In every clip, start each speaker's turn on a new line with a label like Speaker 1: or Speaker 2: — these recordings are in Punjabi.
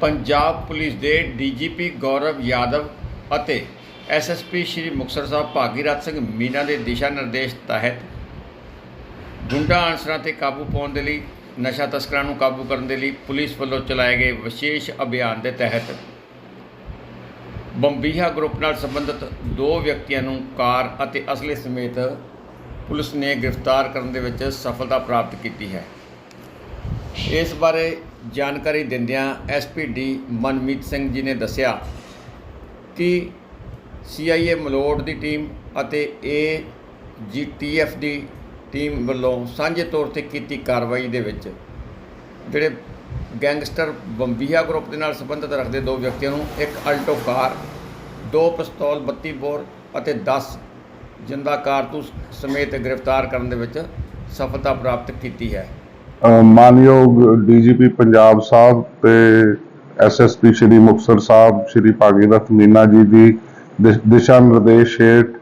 Speaker 1: ਪੰਜਾਬ ਪੁਲਿਸ ਦੇ ਡੀਜੀਪੀ ਗੌਰਵ ਯਾਦਵ ਅਤੇ ਐਸਐਸਪੀ ਸ਼੍ਰੀ ਮੁਕਤਸਰ ਸਾਹਿਬ ਭਾਗੀਰਥ ਸਿੰਘ ਮੀਨਾ ਦੇ ਦਿਸ਼ਾ ਨਿਰਦੇਸ਼ ਤਹਿਤ ਗੁੰਡਾ ਅਨਸਰਾਂ ਤੇ ਕਾਬੂ ਪਾਉਣ ਦੇ ਲਈ, ਨਸ਼ਾ ਤਸਕਰਾਂ ਨੂੰ ਕਾਬੂ ਕਰਨ ਦੇ ਲਈ ਪੁਲਿਸ ਵੱਲੋਂ ਚਲਾਏ ਗਏ ਵਿਸ਼ੇਸ਼ ਅਭਿਆਨ ਦੇ ਤਹਿਤ ਬੰਬੀਹਾ ਗਰੁੱਪ ਨਾਲ ਸੰਬੰਧਿਤ ਦੋ ਵਿਅਕਤੀਆਂ ਨੂੰ ਕਾਰ ਅਤੇ ਅਸਲੇ ਸਮੇਤ ਪੁਲਿਸ ਨੇ ਗ੍ਰਿਫਤਾਰ ਕਰਨ ਦੇ ਵਿੱਚ ਸਫਲਤਾ ਪ੍ਰਾਪਤ ਕੀਤੀ ਹੈ। ਇਸ ਬਾਰੇ ਜਾਣਕਾਰੀ ਦਿੰਦਿਆਂ ਐਸਪੀਡੀ ਮਨਮੀਤ ਸਿੰਘ ਜੀ ਨੇ ਦੱਸਿਆ ਕਿ ਸੀਆਈਏ ਮਲੋਟ ਦੀ ਟੀਮ ਅਤੇ ਏ ਜੀਟੀਐਫ ਦੀ ਟੀਮ ਵੱਲੋਂ ਸਾਂਝੇ ਤੌਰ ਤੇ ਕੀਤੀ ਕਾਰਵਾਈ ਦੇ ਵਿੱਚ ਜਿਹੜੇ ਗੈਂਗਸਟਰ ਬੰਬੀਹਾ ਗਰੁੱਪ ਦੇ ਨਾਲ ਸੰਬੰਧਿਤ ਰੱਖਦੇ ਦੋ ਵਿਅਕਤੀਆਂ ਨੂੰ ਇੱਕ ਅਲਟੋ ਕਾਰ, ਦੋ ਪਿਸਤੌਲ 32 ਬੋਰ ਅਤੇ 10 ਜਿੰਦਾ ਕਾਰਤੂਸ ਸਮੇਤ ਗ੍ਰਿਫਤਾਰ ਕਰਨ ਦੇ ਵਿੱਚ ਸਫਲਤਾ ਪ੍ਰਾਪਤ ਕੀਤੀ ਹੈ।
Speaker 2: ਮਾਨਯੋਗ ਡੀਜੀਪੀ ਪੰਜਾਬ ਸਾਹਿਬ ਤੇ ਐਸਐਸਪੀ ਸ਼੍ਰੀ ਮੁਕਤਸਰ ਸਾਹਿਬ, ਸ਼੍ਰੀ ਭਾਗੀਰਥ ਮੀਨਾ ਜੀ ਦੀ ਦਿਸ਼ਾ ਨਿਰਦੇਸ਼ ਹੇਠ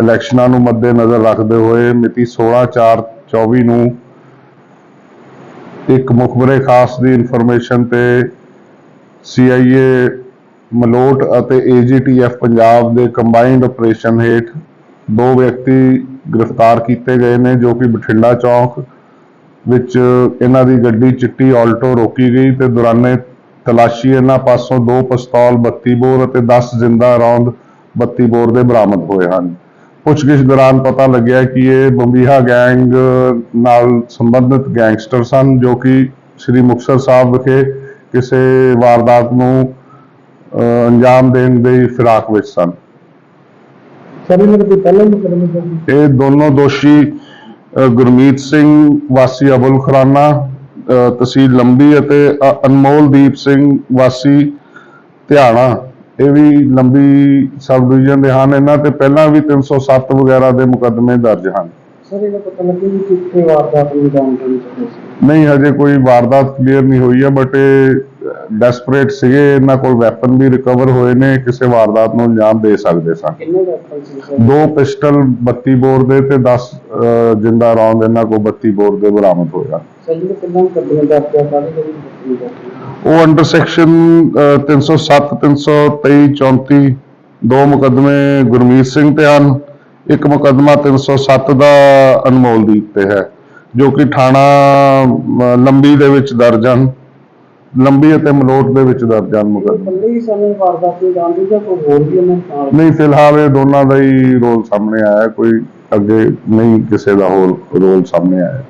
Speaker 2: ਇਲੈਕਸ਼ਨਾਂ ਨੂੰ ਮੱਦੇਨਜ਼ਰ ਰੱਖਦੇ ਹੋਏ ਮਿਤੀ 16/4/24 ਨੂੰ ਇੱਕ ਮੁਖਬਰੇ ਖਾਸ ਦੀ ਇਨਫੋਰਮੇਸ਼ਨ ਤੇ ਸੀਆਈਏ ਮਲੋਟ ਅਤੇ ਏਜੀਟੀਐਫ ਪੰਜਾਬ ਦੇ ਕੰਬਾਈਨਡ ਆਪਰੇਸ਼ਨ ਹੇਠ ਦੋ ਵਿਅਕਤੀ ਗ੍ਰਿਫਤਾਰ ਕੀਤੇ ਗਏ ਨੇ, ਜੋ ਕਿ ਬਠਿੰਡਾ ਚੌਂਕ ਵਿੱਚ ਇਹਨਾਂ ਦੀ ਗੱਡੀ ਚਿੱਟੀ ਆਲਟੋ ਰੋਕੀ ਗਈ ਤੇ ਦੌਰਾਨੇ ਤਲਾਸ਼ੀ ਇਹਨਾਂ ਪਾਸੋਂ ਦੋ ਪਿਸਤੌਲ 32 ਬੋਰ ਅਤੇ 10 ਜ਼ਿੰਦਾ ਰੌਂਦ 32 ਬੋਰ ਦੇ ਬਰਾਮਦ ਹੋਏ ਹਨ। ਪੁੱਛਗਿੱਛ ਦੌਰਾਨ ਪਤਾ ਲੱਗਿਆ ਕਿ ਇਹ ਬੰਬੀਹਾ ਗੈਂਗ ਨਾਲ ਸੰਬੰਧਿਤ ਗੈਂਗਸਟਰ ਸਨ ਜੋ ਕਿ ਸ੍ਰੀ ਮੁਕਤਸਰ ਸਾਹਿਬ ਵਿਖੇ ਕਿਸੇ ਵਾਰਦਾਤ ਨੂੰ ਅੰਜਾਮ ਦੇਣ ਦੀ ਫਿਰਾਕ ਵਿੱਚ ਸਨ।
Speaker 3: ਸਰ ਇਹਨਾਂ ਦੇ ਪਹਿਲਾਂ ਮੁਕਦਮੇ
Speaker 2: ਇਹ ਦੋਨੋਂ ਦੋਸ਼ੀ ਗੁਰਮੀਤ ਸਿੰਘ ਵਾਸੀ ਅਬੁਲ ਖੁਰਾਨਾ ਤਹਿਸੀਲ ਲੰਬੀ ਅਤੇ ਅ, ਅਨਮੋਲਦੀਪ ਸਿੰਘ ਵਾਸੀ ਧਿਆਣਾ। ਇਹ ਵੀ ਲੰਬੀ ਸਬ ਡਿਵੀਜ਼ਨ ਦੇ ਹਨ। ਇਹਨਾਂ ਤੇ ਪਹਿਲਾਂ ਵੀ 307 ਵਗੈਰਾ ਦੇ ਮੁਕੱਦਮੇ ਦਰਜ ਹਨ।
Speaker 3: ਸਰ ਇਹਦਾ ਪਤਾ ਕਿ ਕਿੱਥੇ ਵਾਰਦਾਤ
Speaker 2: ਨਹੀਂ ਹਜੇ ਕੋਈ ਵਾਰਦਾਤ ਕਲੀਅਰ ਨਹੀਂ ਹੋਈ ਹੈ ਬਟ ਇਹ ਡੈਸਪਰੇਟ ਸੀਗੇ ਇਹਨਾਂ ਕੋਲ ਵੈਪਨ ਵੀ ਰਿਕਵਰ ਹੋਏ ਨੇ ਕਿਸੇ ਵਾਰਦਾਤ ਨੂੰ ਅੰਜਾਮ ਦੇ ਸਕਦੇ ਸਨ
Speaker 3: ਕਿੰਨੇ ਵੈਪਨ ਸੀ ਸਰ?
Speaker 2: ਦੋ ਪਿਸਟਲ 32 ਬੋਰ ਦੇ ਤੇ 10 ਅ, ਜਿੰਦਾ ਰੌਂਦ ਇਹਨਾਂ ਕੋਲ 32 ਬੋਰ ਦੇ ਬਰਾਮਦ ਹਨ
Speaker 3: ਸਰ ਜਿਹੜੇ ਕਿੰਨਾ ਕੱਢੀਆਂ ਦਰਜ ਆ ਸਾਰੇ ਜਿਹੜੇ ਮੁਕਦਮੇ ਦਰਜ
Speaker 2: ਉਹ ਅੰਡਰ ਸੈਕਸ਼ਨ 307 323 34 ਦੋ ਮੁਕੱਦਮੇ ਗੁਰਮੀਤ ਸਿੰਘ ਤੇ ਹਨ। ਇੱਕ ਮੁਕੱਦਮਾ 307 ਦਾ ਅਨਮੋਲਦੀਪ ਤੇ ਹੈ ਜੋ ਕਿ ਥਾਣਾ ਲੰਬੀ ਦੇ ਵਿੱਚ ਦਰਜ ਹਨ। ਲੰਬੀ ਅਤੇ ਮਲੋਟ ਦੇ ਵਿੱਚ ਦਰਜ ਹਨ ਮੁਕੱਦਮੇ।
Speaker 3: ਕੱਲੇ ਹੀ ਸਾਨੂੰ ਵਾਰਦਾਤ ਨੂੰ ਜਾਣ ਦੀ ਜਾਂ ਕੋਈ ਹੋਰ ਵੀ ਉਹਨਾਂ ਨਾਲ?
Speaker 2: ਨਹੀਂ ਫਿਲਹਾਲ ਇਹ ਦੋਨਾਂ ਦਾ ਹੀ ਰੋਲ ਸਾਹਮਣੇ ਆਇਆ। ਕੋਈ ਅੱਗੇ ਨਹੀਂ ਕਿਸੇ ਦਾ ਹੋਰ ਰੋਲ ਸਾਹਮਣੇ ਆਇਆ।